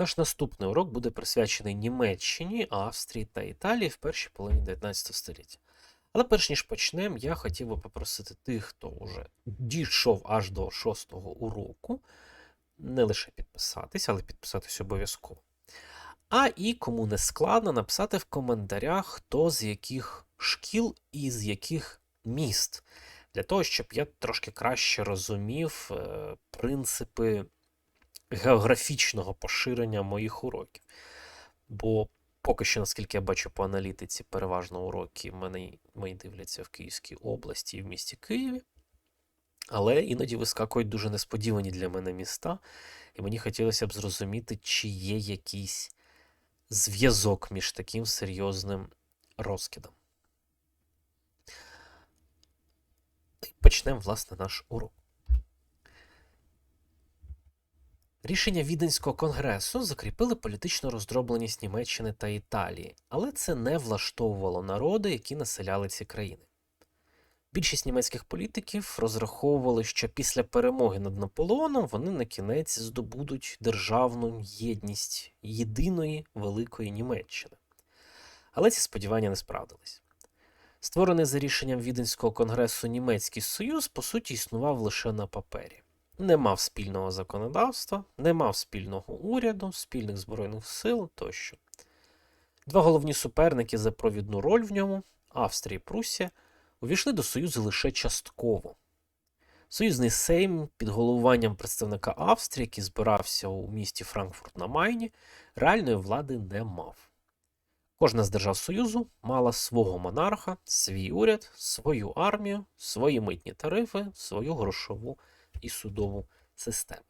Наш наступний урок буде присвячений Німеччині, Австрії та Італії в першій половині 19 століття. Але перш ніж почнемо, я хотів би попросити тих, хто вже дійшов аж до шостого уроку, не лише підписатись, але підписатись обов'язково. А і кому не складно, написати в коментарях, хто з яких шкіл і з яких міст, для того, щоб я трошки краще розумів е, принципи географічного поширення моїх уроків. Бо поки що, наскільки я бачу по аналітиці, переважно уроки мене, мої дивляться в Київській області і в місті Києві. Але іноді вискакують дуже несподівані для мене міста, і мені хотілося б зрозуміти, чи є якийсь зв'язок між таким серйозним розкидом. Почнемо, власне, наш урок. Рішення Віденського конгресу закріпили політичну роздробленість Німеччини та Італії, але це не влаштовувало народи, які населяли ці країни. Більшість німецьких політиків розраховували, що після перемоги над Наполеоном вони на кінець здобудуть державну єдність єдиної великої Німеччини. Але ці сподівання не справдились. Створений за рішенням Віденського конгресу Німецький Союз, по суті, існував лише на папері. Не мав спільного законодавства, не мав спільного уряду, спільних збройних сил тощо. Два головні суперники за провідну роль в ньому Австрія і Пруссія, увійшли до Союзу лише частково. Союзний Сейм під головуванням представника Австрії, який збирався у місті Франкфурт на Майні, реальної влади не мав. Кожна з держав Союзу мала свого монарха, свій уряд, свою армію, свої митні тарифи, свою грошову і судову систему.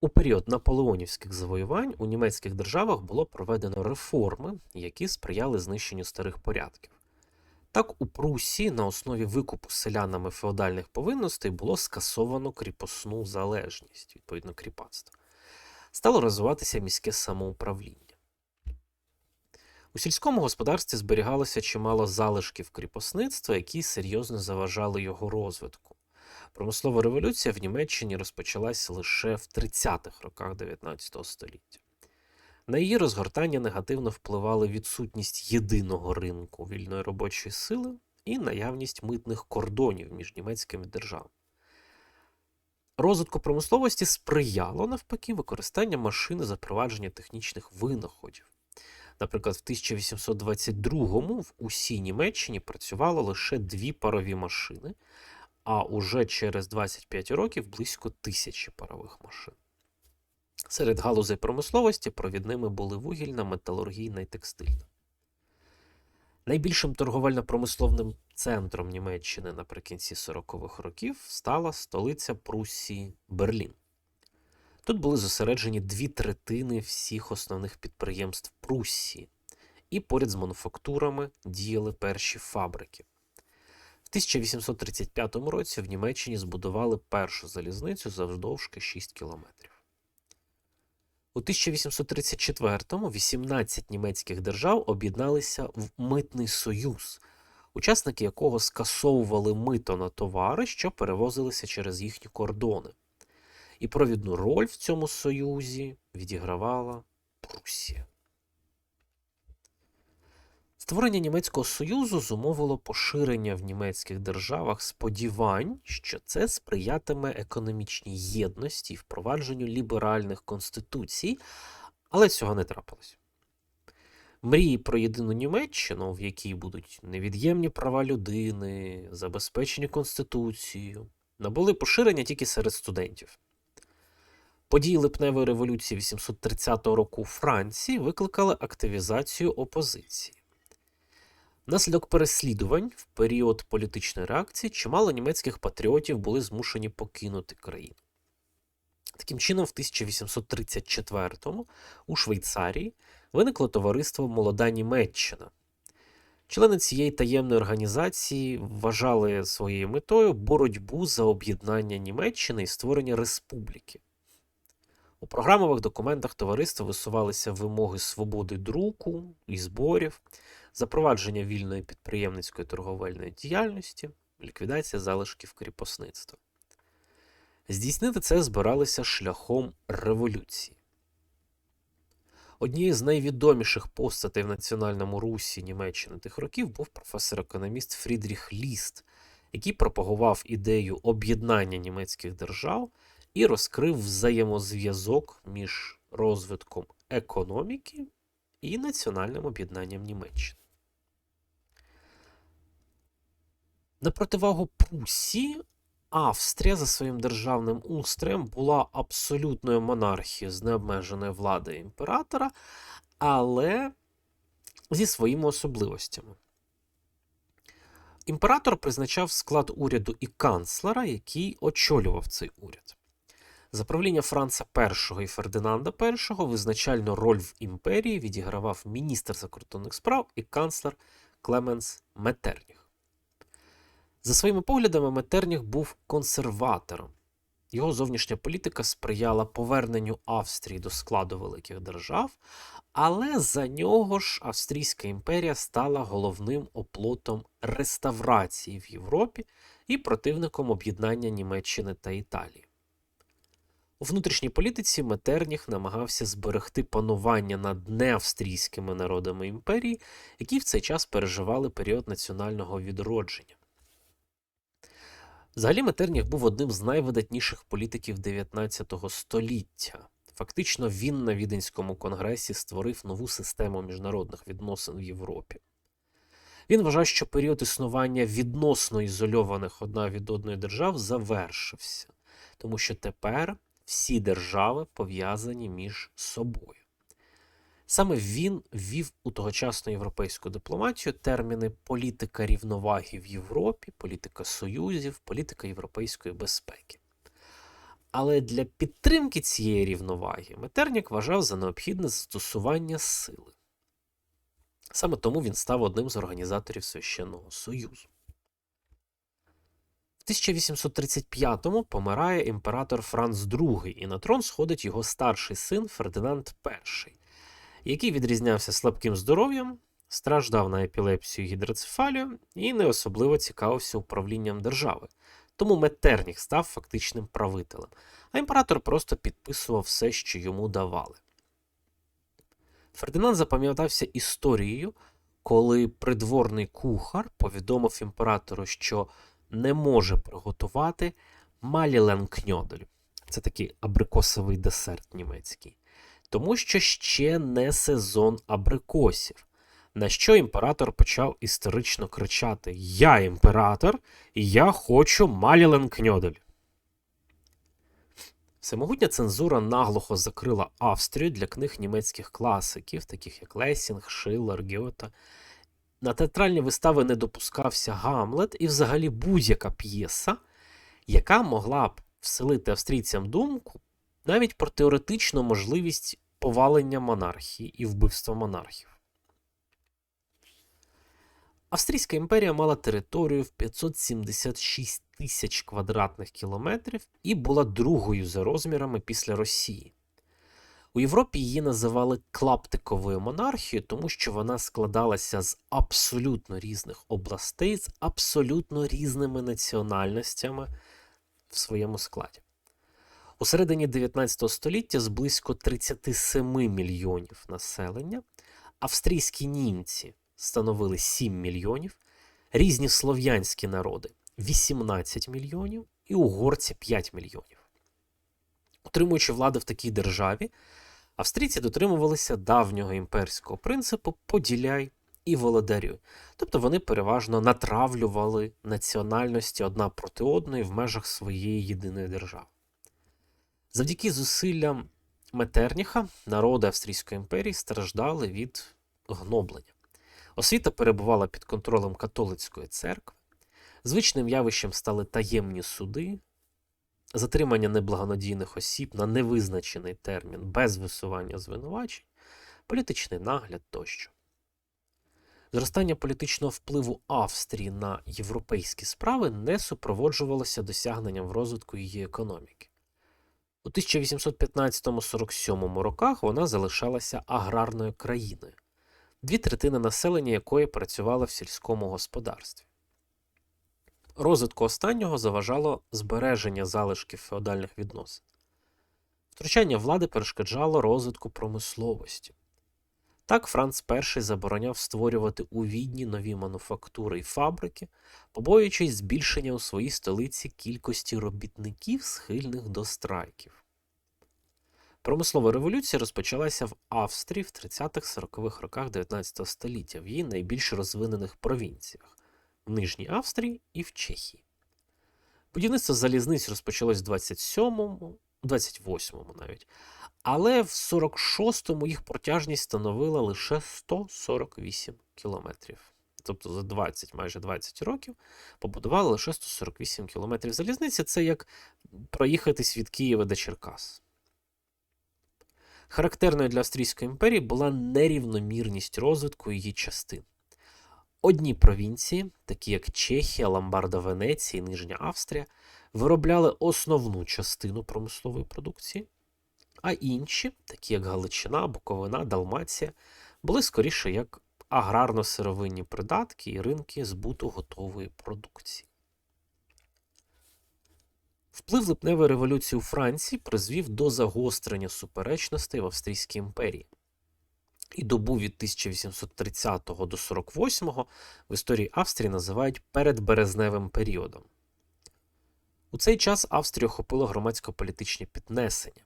У період наполеонівських завоювань у німецьких державах було проведено реформи, які сприяли знищенню старих порядків. Так, у Прусії на основі викупу селянами феодальних повинностей було скасовано кріпосну залежність, відповідно кріпацтво. Стало розвиватися міське самоуправління. У сільському господарстві зберігалося чимало залишків кріпосництва, які серйозно заважали його розвитку. Промислова революція в Німеччині розпочалась лише в 30-х роках 19 століття. На її розгортання негативно впливали відсутність єдиного ринку вільної робочої сили і наявність митних кордонів між німецькими державами. Розвитку промисловості сприяло навпаки використання машини запровадження технічних винаходів. Наприклад, в 1822-му в усій Німеччині працювало лише дві парові машини, а уже через 25 років близько тисячі парових машин. Серед галузей промисловості провідними були вугільна, металургійна і текстильна. Найбільшим торговельно-промисловним центром Німеччини наприкінці 40-х років стала столиця Пруссії Берлін. Тут були зосереджені дві третини всіх основних підприємств Пруссії, і поряд з мануфактурами діяли перші фабрики. В 1835 році в Німеччині збудували першу залізницю завдовжки 6 кілометрів. У 1834-му 18 німецьких держав об'єдналися в Митний Союз, учасники якого скасовували мито на товари, що перевозилися через їхні кордони. І провідну роль в цьому союзі відігравала Пруссія. Створення Німецького Союзу зумовило поширення в німецьких державах сподівань, що це сприятиме економічній єдності і впровадженню ліберальних конституцій, але цього не трапилось. Мрії про єдину Німеччину, в якій будуть невід'ємні права людини, забезпечені Конституцією, набули поширення тільки серед студентів. Події липневої революції 830 року у Франції викликали активізацію опозиції. Внаслідок переслідувань в період політичної реакції чимало німецьких патріотів були змушені покинути країну. Таким чином, в 1834-му у Швейцарії виникло товариство Молода Німеччина. Члени цієї таємної організації вважали своєю метою боротьбу за об'єднання Німеччини і створення республіки. У програмових документах товариства висувалися вимоги свободи друку і зборів, запровадження вільної підприємницької торговельної діяльності, ліквідація залишків кріпосництва. Здійснити це збиралися шляхом революції. Однією з найвідоміших постатей в національному русі Німеччини тих років був професор-економіст Фрідріх Ліст, який пропагував ідею об'єднання німецьких держав і розкрив взаємозв'язок між розвитком економіки і національним об'єднанням Німеччини. На противагу Пруссії, Австрія за своїм державним устроєм була абсолютною монархією з необмеженою владою імператора, але зі своїми особливостями. Імператор призначав склад уряду і канцлера, який очолював цей уряд. За правління Франца І і Фердинанда І визначальну роль в імперії відігравав міністр закордонних справ і канцлер Клеменс Метерніх. За своїми поглядами, Метерніх був консерватором. Його зовнішня політика сприяла поверненню Австрії до складу великих держав, але за нього ж Австрійська імперія стала головним оплотом реставрації в Європі і противником об'єднання Німеччини та Італії. У внутрішній політиці Метерніх намагався зберегти панування над неавстрійськими народами імперії, які в цей час переживали період національного відродження. Взагалі Метерніх був одним з найвидатніших політиків 19 століття. Фактично, він на Віденському конгресі створив нову систему міжнародних відносин в Європі. Він вважав, що період існування відносно ізольованих одна від одної держав завершився, тому що тепер всі держави пов'язані між собою. Саме він ввів у тогочасну європейську дипломатію терміни політика рівноваги в Європі, політика союзів, політика європейської безпеки. Але для підтримки цієї рівноваги Метернік вважав за необхідне застосування сили. Саме тому він став одним з організаторів Священного Союзу. В 1835-му помирає імператор Франц II, і на трон сходить його старший син Фердинанд І який відрізнявся слабким здоров'ям, страждав на епілепсію і гідроцефалію і не особливо цікавився управлінням держави. Тому Метерніх став фактичним правителем, а імператор просто підписував все, що йому давали. Фердинанд запам'ятався історією, коли придворний кухар повідомив імператору, що не може приготувати маліленкньодель. Це такий абрикосовий десерт німецький тому що ще не сезон абрикосів. На що імператор почав історично кричати: Я імператор, і я хочу Маліленкньодель. Всемогутня цензура наглухо закрила Австрію для книг німецьких класиків, таких як Лесінг, Шиллер, Гьота. На театральні вистави не допускався Гамлет і взагалі будь-яка п'єса, яка могла б вселити австрійцям думку навіть про теоретичну можливість повалення монархії і вбивства монархів. Австрійська імперія мала територію в 576 тисяч квадратних кілометрів і була другою за розмірами після Росії. У Європі її називали клаптиковою монархією, тому що вона складалася з абсолютно різних областей, з абсолютно різними національностями в своєму складі. У середині 19 століття з близько 37 мільйонів населення австрійські німці становили 7 мільйонів, різні слов'янські народи 18 мільйонів і угорці 5 мільйонів. Утримуючи владу в такій державі, австрійці дотримувалися давнього імперського принципу поділяй і володарюй. Тобто вони переважно натравлювали національності одна проти одної в межах своєї єдиної держави. Завдяки зусиллям Метерніха народи Австрійської імперії страждали від гноблення. Освіта перебувала під контролем католицької церкви, звичним явищем стали таємні суди, затримання неблагонадійних осіб на невизначений термін без висування звинувачень, політичний нагляд тощо. Зростання політичного впливу Австрії на європейські справи не супроводжувалося досягненням розвитку її економіки. У 1815-47 роках вона залишалася аграрною країною, дві третини населення якої працювало в сільському господарстві. Розвитку останнього заважало збереження залишків феодальних відносин. Втручання влади перешкоджало розвитку промисловості. Так, Франц І забороняв створювати у відні нові мануфактури і фабрики, побоюючись збільшення у своїй столиці кількості робітників, схильних до страйків. Промислова революція розпочалася в Австрії в 30-40-х роках 19 століття в її найбільш розвинених провінціях в Нижній Австрії і в Чехії. Будівництво залізниць розпочалось в 27-му, 28-му навіть, але в 46-му їх протяжність становила лише 148 кілометрів. Тобто за 20, майже 20 років побудували лише 148 кілометрів залізниці. Це як проїхатись від Києва до Черкас. Характерною для Австрійської імперії була нерівномірність розвитку її частин. Одні провінції, такі як Чехія, Ломбарда, Венеція і Нижня Австрія, виробляли основну частину промислової продукції, а інші, такі як Галичина, Буковина, Далмація, були скоріше як аграрно-сировинні придатки і ринки збуту готової продукції. Вплив липневої революції у Франції призвів до загострення суперечностей в Австрійській імперії. І добу від 1830 до 48 в історії Австрії називають передберезневим періодом. У цей час Австрію охопило громадсько-політичні піднесення.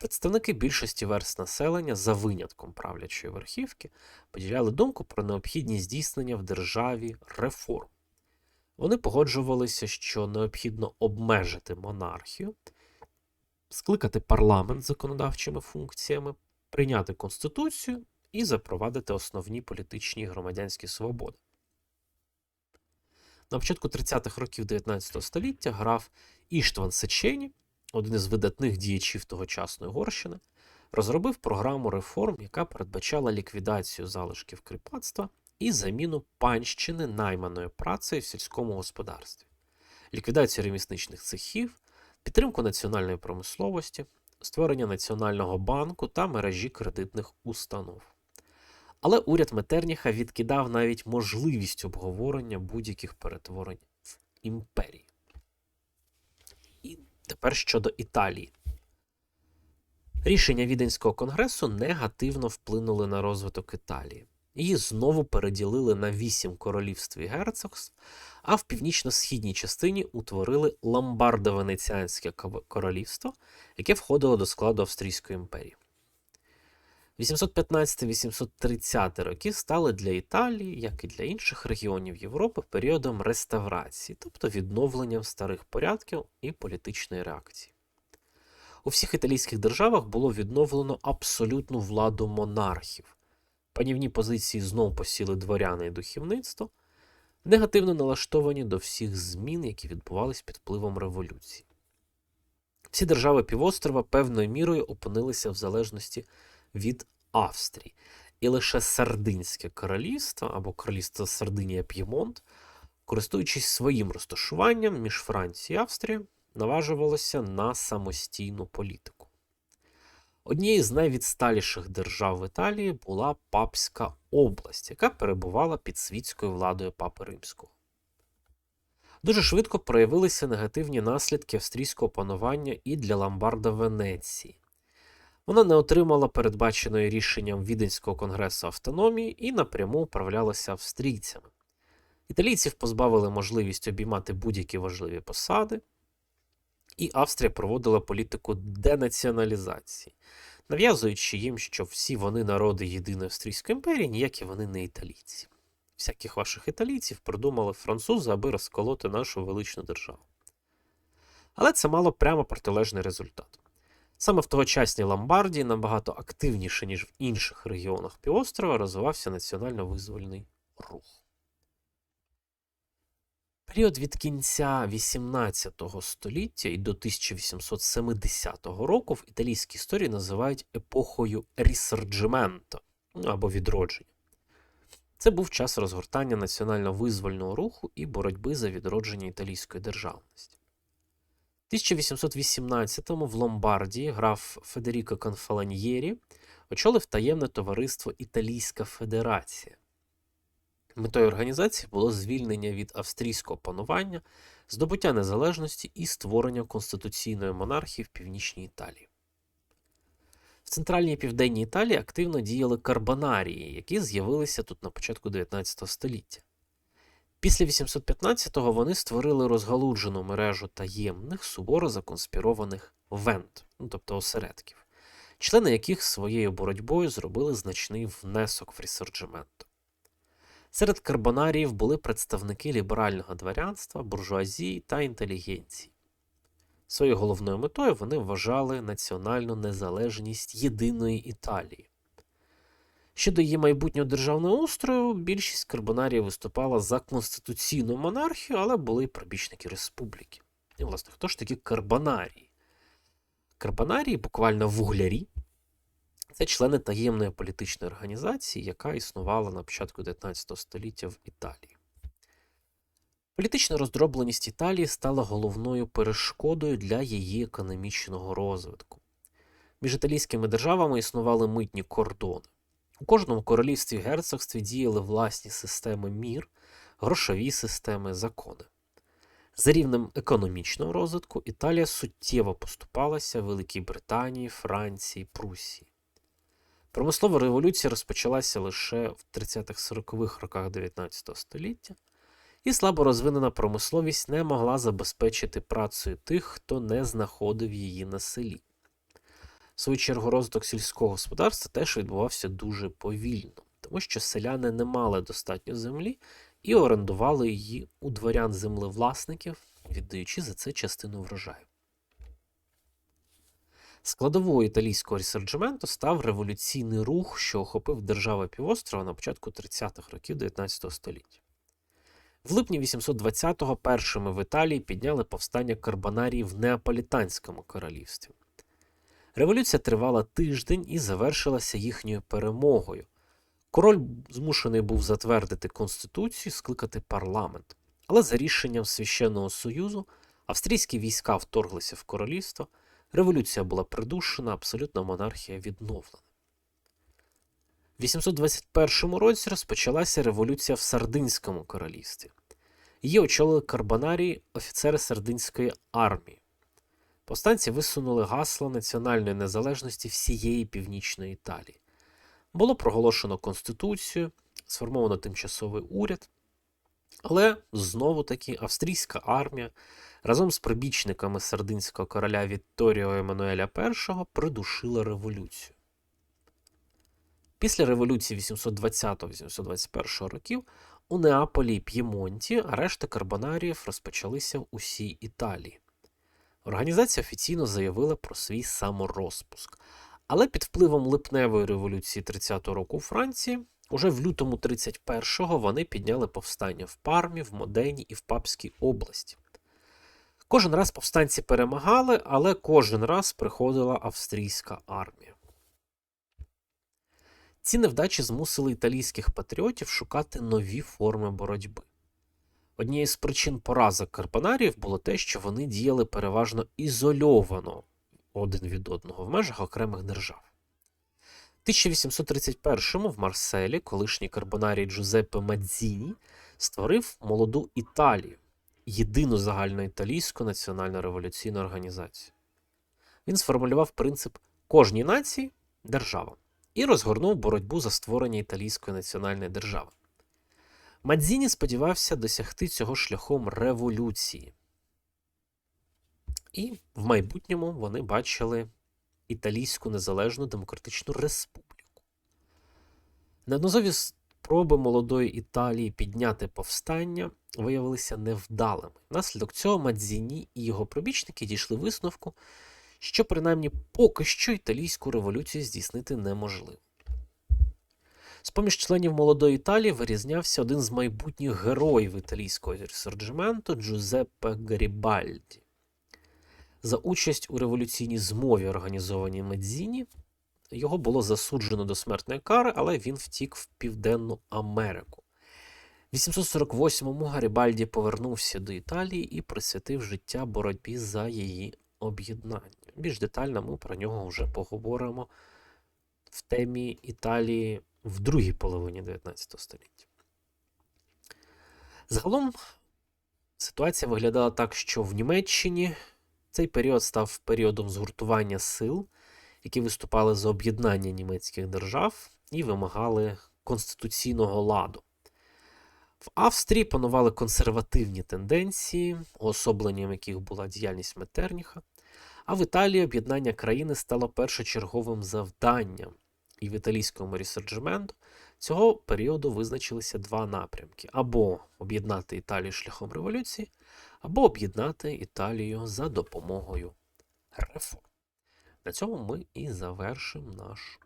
Представники більшості верст населення, за винятком правлячої верхівки, поділяли думку про необхідність здійснення в державі реформ. Вони погоджувалися, що необхідно обмежити монархію, скликати парламент законодавчими функціями, прийняти конституцію і запровадити основні політичні і громадянські свободи. На початку 30-х років 19 століття граф Іштван Сечені, один із видатних діячів тогочасної Угорщини, розробив програму реформ, яка передбачала ліквідацію залишків кріпацтва і заміну панщини найманою працею в сільському господарстві, ліквідацію ремісничних цехів, підтримку національної промисловості, створення Національного банку та мережі кредитних установ. Але уряд Метерніха відкидав навіть можливість обговорення будь-яких перетворень в імперії. Тепер щодо Італії. Рішення Віденського конгресу негативно вплинули на розвиток Італії. Її знову переділили на вісім королівств і герцогств, а в північно-східній частині утворили Ломбардо-Венеціанське королівство, яке входило до складу Австрійської імперії. 815-830 роки стали для Італії, як і для інших регіонів Європи, періодом реставрації, тобто відновленням старих порядків і політичної реакції. У всіх італійських державах було відновлено абсолютну владу монархів. Панівні позиції знов посіли дворяни і духовництво, негативно налаштовані до всіх змін, які відбувалися під впливом революції. Всі держави півострова певною мірою опинилися в залежності від Австрії, і лише Сардинське королівство або королівство Сардинія П'ємонт, користуючись своїм розташуванням між Францією і Австрією, наважувалося на самостійну політику. Однією з найвідсталіших держав в Італії була Папська область, яка перебувала під світською владою Папи Римського. Дуже швидко проявилися негативні наслідки австрійського панування і для Ломбарда Венеції. Вона не отримала передбаченої рішенням Віденського конгресу автономії і напряму управлялася австрійцями. Італійців позбавили можливість обіймати будь-які важливі посади, і Австрія проводила політику денаціоналізації, нав'язуючи їм, що всі вони народи єдиної Австрійської імперії, ніякі вони не італійці. Всяких ваших італійців придумали французи, аби розколоти нашу величну державу. Але це мало прямо протилежний результат. Саме в тогочасній Ломбардії набагато активніше, ніж в інших регіонах півострова, розвивався національно-визвольний рух. Період від кінця XVIII століття і до 1870 року в італійській історії називають епохою рісорджимента або відродження. Це був час розгортання національно-визвольного руху і боротьби за відродження італійської державності. 1818-му в Ломбардії граф Федеріко Конфаланьєрі очолив таємне товариство Італійська Федерація. Метою організації було звільнення від австрійського панування, здобуття незалежності і створення конституційної монархії в північній Італії. В центральній і південній Італії активно діяли карбонарії, які з'явилися тут на початку 19 століття. Після 815-го вони створили розгалуджену мережу таємних, суворо законспірованих вент, ну, тобто осередків, члени яких своєю боротьбою зробили значний внесок в ресорджименто. Серед карбонаріїв були представники ліберального дворянства, буржуазії та інтелігенції. Своєю головною метою вони вважали національну незалежність єдиної Італії. Щодо її майбутнього державного устрою, більшість карбонарів виступала за конституційну монархію, але були й прибічники республіки. І, власне, хто ж такі карбонарії? Карбонарії, буквально вуглярі, це члени таємної політичної організації, яка існувала на початку 19 століття в Італії. Політична роздробленість Італії стала головною перешкодою для її економічного розвитку. Між італійськими державами існували митні кордони. У кожному королівстві герцогстві діяли власні системи мір, грошові системи, закони. За рівнем економічного розвитку Італія суттєво поступалася Великій Британії, Франції, Прусії. Промислова революція розпочалася лише в 30-40-х роках 19 століття, і слабо розвинена промисловість не могла забезпечити працею тих, хто не знаходив її на селі. В свою чергу, розвиток сільського господарства теж відбувався дуже повільно, тому що селяни не мали достатньо землі і орендували її у дворян землевласників, віддаючи за це частину врожаю. Складовою італійського ресерджементу став революційний рух, що охопив держави півострова на початку 30-х років 19 століття. В липні 820-го першими в Італії підняли повстання карбонарії в Неаполітанському королівстві. Революція тривала тиждень і завершилася їхньою перемогою. Король змушений був затвердити конституцію, скликати парламент. Але за рішенням Священного Союзу австрійські війська вторглися в королівство, революція була придушена, абсолютна монархія відновлена. В 821 році розпочалася революція в Сардинському королівстві. Її очолили карбонарії офіцери Сардинської армії. Повстанці висунули гасло національної незалежності всієї північної Італії. Було проголошено Конституцію, сформовано тимчасовий уряд, але знову таки австрійська армія разом з прибічниками сардинського короля Вітторіо Еммануеля І придушила революцію. Після революції 820-821 років у Неаполі і П'ємонті арешти карбонаріїв розпочалися в усій Італії. Організація офіційно заявила про свій саморозпуск. Але під впливом липневої революції 30-го року у Франції, уже в лютому 31-го вони підняли повстання в Пармі, в Модені і в Папській області. Кожен раз повстанці перемагали, але кожен раз приходила австрійська армія. Ці невдачі змусили італійських патріотів шукати нові форми боротьби. Однією з причин поразок карбонарів було те, що вони діяли переважно ізольовано один від одного в межах окремих держав. В 1831-му в Марселі колишній карбонарій Джузеппе Мадзіні створив молоду Італію, єдину загальноіталійську національно революційну організацію. Він сформулював принцип кожній нації держава і розгорнув боротьбу за створення італійської національної держави. Мадзіні сподівався досягти цього шляхом революції. І в майбутньому вони бачили Італійську Незалежну Демократичну Республіку. Неоднозові спроби молодої Італії підняти повстання виявилися невдалими. Внаслідок цього Мадзіні і його пробічники дійшли висновку, що принаймні поки що італійську революцію здійснити неможливо. З поміж членів молодої Італії вирізнявся один з майбутніх героїв італійського ресорджементу Джузеппе Гарібальді. За участь у революційній змові, організованій Медзіні, його було засуджено до смертної кари, але він втік в Південну Америку. В 848-му Гарібальді повернувся до Італії і присвятив життя боротьбі за її об'єднання. Більш детально ми про нього вже поговоримо в темі Італії в другій половині 19 століття. Загалом ситуація виглядала так, що в Німеччині цей період став періодом згуртування сил, які виступали за об'єднання німецьких держав і вимагали конституційного ладу. В Австрії панували консервативні тенденції, уособленням яких була діяльність Метерніха, а в Італії об'єднання країни стало першочерговим завданням, і в італійському ресерджменту цього періоду визначилися два напрямки: або об'єднати Італію шляхом революції, або об'єднати Італію за допомогою реформ. На цьому ми і завершимо наш